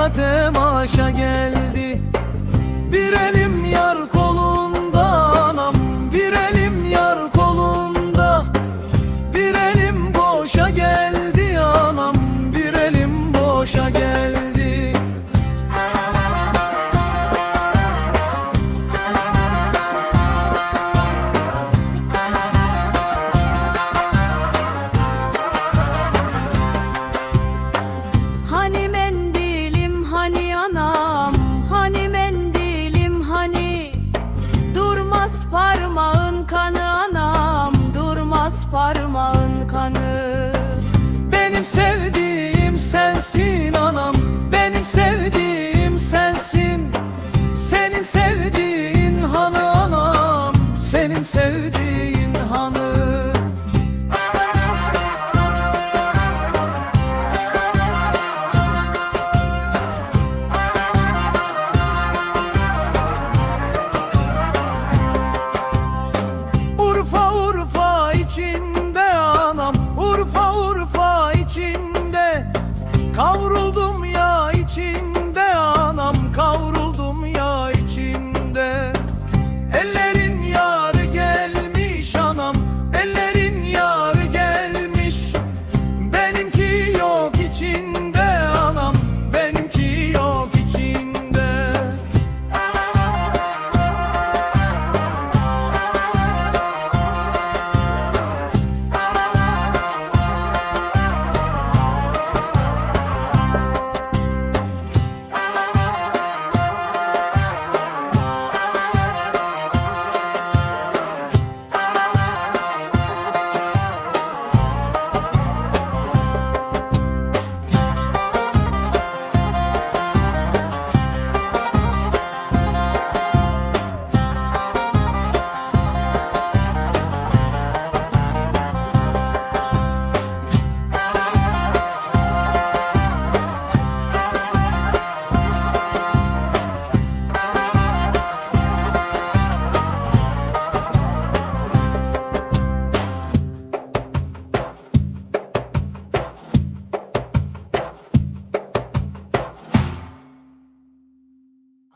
dikkat et parmağın kanı anam Durmaz parmağın kanı. Benim sevdiğim sensin anam